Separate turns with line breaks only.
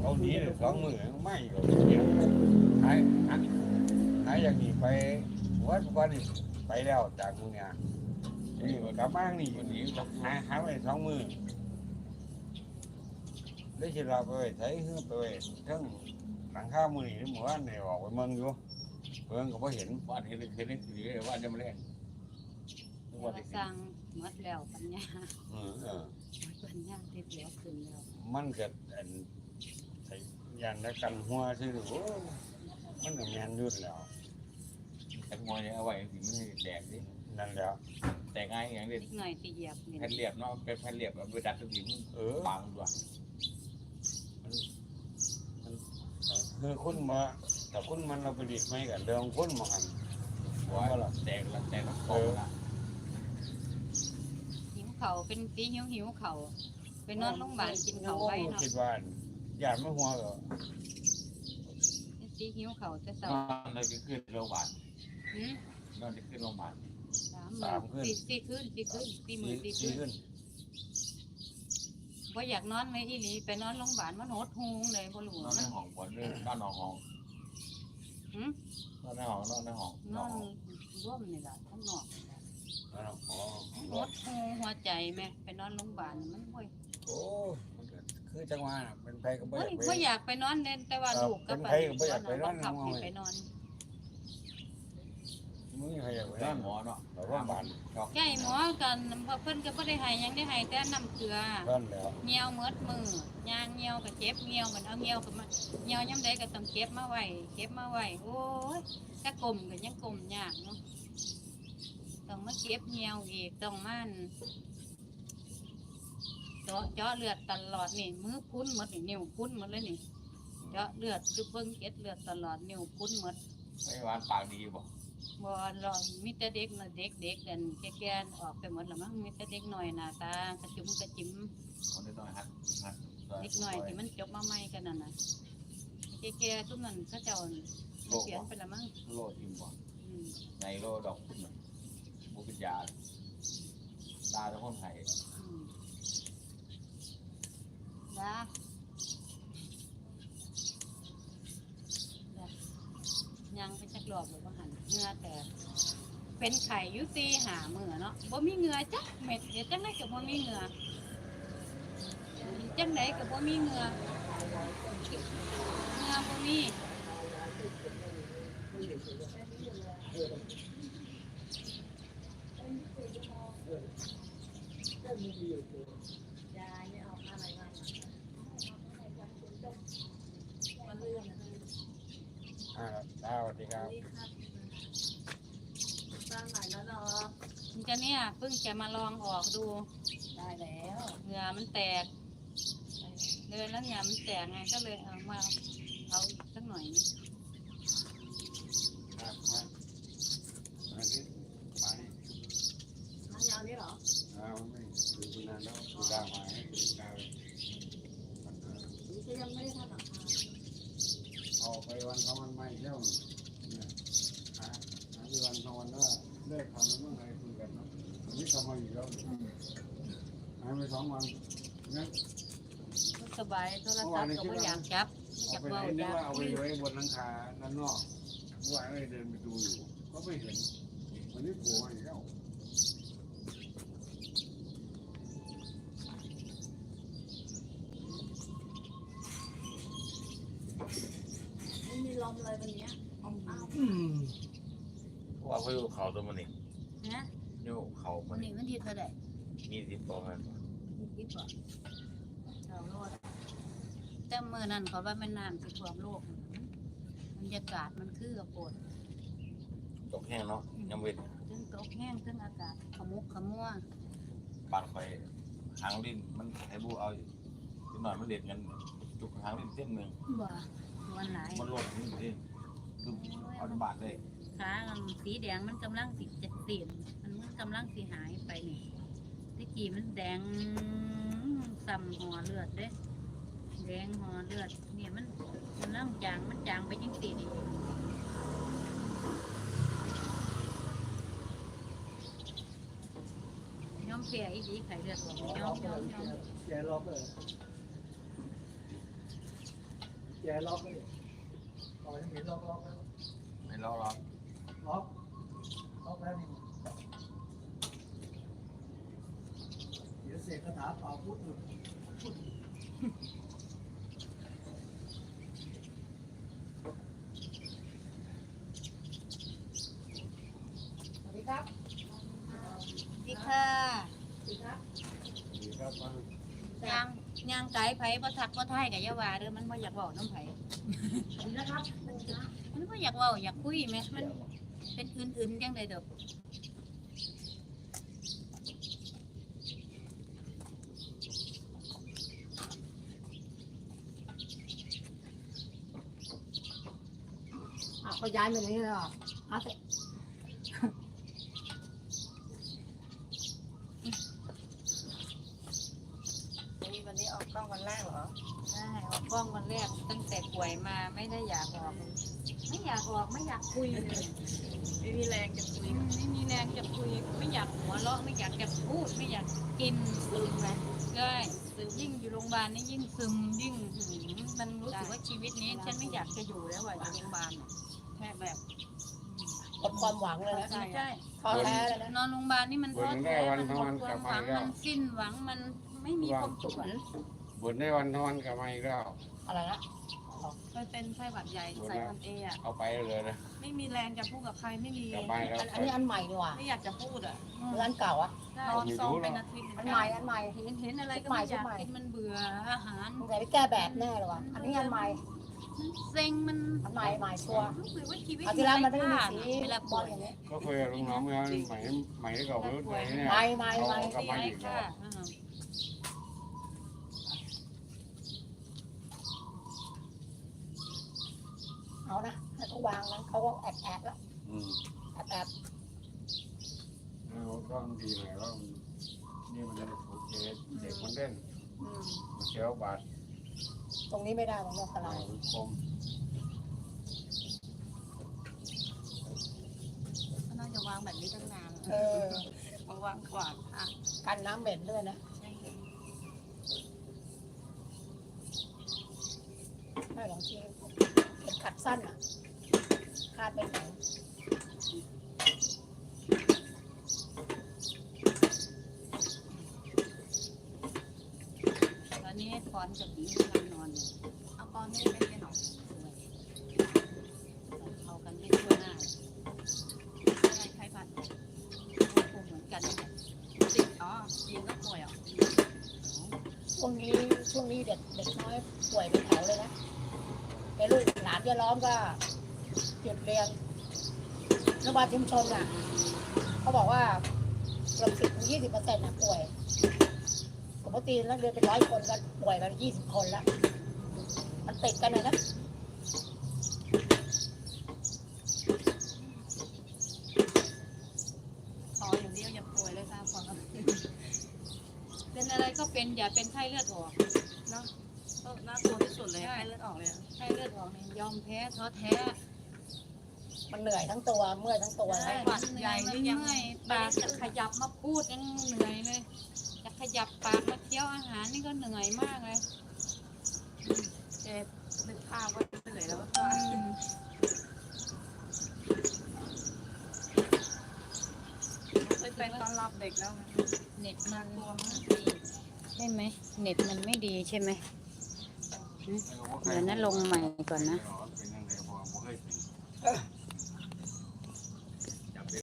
เอา
หนีเล
ยสองมือไม่ก็เดี๋ยวหายหายหายอย่างนี้ไปวันวันนี้ไปแล้วจากมึงเนี่ยนี่กลับมานี่วันนี้หายหายไปสองมือได้ชิเราไปใช้เฮือไปไว้ทั้งหลังข้ามือนี่หมู่บ้านเนี่ยออกไปเมืองอยู่เมืองก็บ่เห็น
บ้านเห็นเห็นเหรือว่าจะมาเล่น วัน
เรา
ที่
สร้างหมดแล้วปัญญา
เออเออ
ปัญญาติดแล้วขึ้นแล้ว
มันก็อันไอ้ยันได้กันหัวซื่อโอ้มันก็แม่นอยุ่นแล้ว
แต่มวยเอาไว้สิมันแดงดิ
นั่นแหล้ว
แต่ง่ายอย่างเด่น
อีกหน่อยสิเหยียบนี่
แผ่นเรียบเนาะเป็นแผ่นเรียบเอาไปดัดตัวถึง
เออ
บางด้วย
คือคุณมาแต่คุณมันเราไปดิบไม่กันเรื่องคุณมาหัน
ว่าแตกละแตกละโตละ
หิว เขาเป็นตีหิวหิวเขาไปนอนโรงพยาบาลกินเขาไปเนาะ
คิดว่าญาติไม่หัวก็
เป็นตีหิวเขาจะ
น
เศร้า
อนเลยจะขึ้นโรงพยาบาล
หืม
นอนจะขึ้นโรงพยาบาล
สามหมื่นสี่สี่ขึ้นสี่ขึ้นสี่หมื่นสี่
ชี้
ขึ้น
ขึ้น
ว่าอยากนอนไหมอีหลีไปนอนโรงพยาบาลมันโหดหูเลยบ่รู้
นอนใน
มัน
ห้องก่อนเลยนอนนอนห้อง
หืม
นอนในห้องนอนในห้อง
นอนร่วมนี่แหละข้างนอกนี่ล่ะ
อ๋อ
โหดหูหัวใจแม่ไปนอนโรงพยาบาลมันบ่อย
โอ้มันก็คือจังหวะน่ะเป็นไผก็บ่
เฮ้
อยยากไป
บ่อยากไปนอนเน้นแต่ว่า
ครับ
ลูกกับ
เป็นไผก็บ่อยากไปนอน
ขับ
เอา
ให้
ไว้
ไปนอน
มึงใครอยากไป
น
นั่
อน
น
หมอเนาะ
เราร่วมบ้าน
ใกล้หมอกันเพิ่นก็บ่ได้ให้หยังได้ให้แต่น้ำเกลือ
นั่นแหล้ว
เหี่ยวหมดมือย่างเหี่ยวก็เจ็บเหี่ยวมันเอาเหี่ยวก็มาเหี่ยวยามใดก็ต้องเก็บมาไว้เก็บมาไว้โอ้ยถ้ากลมก็ยังกลมยากเนาะต้อง มาเก็บเหี่ยวอีกต้องมันเจาะเจาะเลือดตลอดนี่มือพุ้นหมดนี่นิ้วพุ้นหมดเลยนี่เจาะเลือดจุบเบิ่งเก็ดเลือดตลอดนิ้วพุ้นหมด
ไม่วานปากดีบ่
บ่รอมีแต่เด็กน่ะเด็กเด็กๆนั่นแก่ๆออกไปหมดแล้วมั้งมีแต่เด็กน้อยหน้าตากระจุมกระจิ๋ม
คนน้อยฮัดฮัด
เด็กน้อยที่มันจบมาใหม่กันนั่นน่ะแก่ๆทุกนั้นเขาเจ้าเสียนไปและมั้ง
โลทิมบ่
อืม
ในโลดอก บุเป็นยาดาทุกคนไทย
อืมจ้ายังไปจักรอบหรือว่าหันเหงื่อแต่เป็นไข่อยุตีหาเมือเนาะบ่มีเหงื่อจักเม็ดเดี๋ยวจังไดก็บ่มีเหงื่อจังไดก็บ่มีเหงื่อเหงื่อบ่มี
ยายไม่เอาอะไรมา
อ่าสวัสดีครับ
สร้างใหม่แล้วเนาะ
มันจะเนี่ยเพิ่งจะมาลองออกดู
ได้แล้ว
เหงื่อมันแตกเดินแล้วเหงื่อมันแตกไงก็เลยเอามาเอาอีกสักหน่อยนึง
ครับมาอันนี้มานี่
ทางยาวนี่เหรอ
เอาไม่ดูที่นั่นแล้วดูดาวมาให้ดูดาวมันเออ
นี่ก็ยังไม่ได้ทำหลังคา
เอาไปวันสองวันไม่เที่ยวเนี่ยหาหาไปวันสองวัน ว่าเลิกทำเมื่อไหร่คุยกันนะวันนี้ทำมาอีกแล้วหายไปสองวันงั้น
สบายโทรศัพท์ก็ไม่อยากจับไม่อ
เอา
ยาก
ไปไหน
เบา
นึก
จับ
ว่าเอาไปไว้บนหลังคาด้านนอกว่าไอ้เดินไปดูอยู่ก็ไม่เห็นวันนี้โผล่มาอีกแล้ว
ไม่มีลมเลยวันนี้
ว่าไปดูเขาตัวมันนี่
นะ
ยูเขามั
วันน
นี่
นี้มันทีเท่าไหร่
มีสิบตัวมัน
คิดว่า
เราโลด
แต่เมื่อนั้นเขาว่าแม่น้ำสิท่วมโลกบรรยากาศมันคือกับปวด
ตกแห้งเนาะยังเว้น
ทั้งตกแห้งทั้งอากาศขมุกขมัว
ปานไฟหางลิ้นมันให้บูเอาอยู่นิดหน่อยมันเด็ดกันจุกหางลิ้นเส้นหนึ่ง
บ่วันไหน
มันโลดนี่เองคือเอาบาทเลย
ขาอันสีแดงมันกำลังสิจะเปลี่ยนมันมันกำลังสิหายไปนี่ตะกี้มันแดงซ้ำหัวเลือดเด้แดงหัวเลือดเนี่ยมันมันเริ่มจางมันจางไปจังสีนี่แพ้อีดีไข่เลือดออกยอมยอมยอม
แกล็อกเลยแกล็อกเลยปล่อยให้เห็นล็อกล็อก
ไม่รอรอ
ล็อกล็อกแล้วนี่เดี๋ยวเสกคาถาเป่าพุทธหลุด
สวัสดีครับ
ดีค่ะ
ดีครับมัน
ยางยางไก่ไผบ่ทักบ่ทายกับยาว่าเด้อมันบ่อยากเว้าน้ำไผ
สวัสดีนะครับสวัสดีครับ
มันบ่อยากเว้าอยากคุยแหมมัน เป็นอื่นๆจังได๋ดอก
อะเขาย้ายมาอย่างนี้เลยเหรอเอาสิ
นี่วันนี้ออกกล้องวันแรกเหรอ
ใช่ออกกล้องวันแรกตั้งแต่ป่วยมาไม่ได้อยากออก ไม่อยากออกไม่อยากคุยเลย
ไม่มีแรงจะคุย
ไม่มีแรงจะคุย ไม่อยากหัวเราะไม่อยากจะพูดไม่อยากกินซึมไปใช่ซึมยิ่งอยู่โรงพยาบาลนี่ยิ่งซึมยิ่งหืมมันรู้สึกว่าชีวิตนี้ ฉันไม่อยากจะอยู่แล้วอะอยู่โรงพยาบาลน่ะ
แค่แบบ
หมดความหวังเลยนะ
ใช่ใช่
ท้อแท้เลยนะ
นอนโรงพยาบาลนี่มันท้อแท้มันหมดความหวังมันสิ้นหวังมันไม่มีความสุขอะ
บุญในวันนอนกลับมาอีกแล้ว
อะไรนะ
มันเป็นไข้หวัดใหญ่สายพันธุ์เออะ
เอาไปเลยนะ
ไม่มีแรงจะพูดกับใครไม่มี
กลับมาแล้ว
อันอันนี้อันใหม่ดีกว่า
ไม่อยากจะพูดอะ
อืม
หรืออันเก่าอะ
ใช่
นอนซองเป็นอาทิตย์
อันใหม่ อันใหม่
เห็นเห็นอะไรก็ไม่อยากกินมันเบื่ออาหาร
สงสัยไปแก้แบบแน่เลยว่ะ อันนี้อันใหม่
มันเซ็งมัน
อันใหม่ใหม่ชัวร์
รู้สึกว่าชีวิต
เอาที่แล้วมันไม่ได้มี
ค่า
สี
น่ะเวลา
บ
ป่
อ
ว
ล
ย
อย่างนี้
ก็เคยกับลุงน้องเมื่อใหม่ใหม่ที่เก่าไม่รู้ตัวเนี่ย
ใหม่ใหม่ใหม่
กลับมา
ไร้
อีกแล้
ค่าวอืม
เอานะให้เขา วางนั้นเขาก็แอบแอบแล้ว
อืม
แอบแอบ
แล้วก็ดีหน่อยว่านี่มันจะโอเคเด็กมันเล่น
อืม
มันเชียวบาด
ตรงนี้ไม่ได้ตรงนี้อันตราย
คม
ก็น่าจะวางแบบนี้ตั้งนาน
เออ
มาวางกวาดอะ
กันน้ำเหม็นด้วยนะไม่หรอกจริงเป็นขัดสั้นอะ คาดไม่ถึง
ตอนนี้ถอนกับหญิงกำลังนอนอยู่
เอาปอนนี่ไม่ได้หรอ
เอากันให้ทั่วหน้าเลย
อะไรไข้หวัด
คงเหมือนกันนี่แหละ
ติดอ๋อยิงก็ป่วยอะ
ช่วงนี้ช่วงนี้เด็กเด็กน้อยป่วยเป็นแถวเลยนะแกลูกหลานจะล้อมก็ หยุดเรียนโรงพยาบาลชุมชนอะเขาบอกว่าเกือบสิบถึงยี่สิบเปอร์เซ็นต์ะป่วยปกตินักเรียนเป็นร้อยคนก็ป่วยกันยี่สิบคนละมันติดกันเลยนะ
ขออย่างเดียวอย่าป่วยเลยค่ะขอ
เป็นอะไรก็เป็นอย่าเป็นไข้เลือดออก
เนาะก็น่ากลัวที่สุดเลยไข้เลือดออกเลยอะ
ไข้เลือดออกเนี่ยยอมแพ้ท้อแท้
มันเหนื่อยทั้งตัวเมื่อยทั้งตัว
ใช่
นะ
มันเหนื่อยมันเมื่อยปากจะขยับมาพูดยังเหนื่อยเลยจะขยับปากมาเคี้ยวอาหารนี่ก็เหนื่อยมากเลย
เจ็บนึกภาพว่าเหนื่อยแล้วก็
อืม
เคยไปต้อนรับเด็กแล้วไง
เน็ตมันไม่ดีใช่ไหมเน็ตมันไม่ดีใช่ไหมเดี๋ยวนั้นลงใหม่ก่อนนะ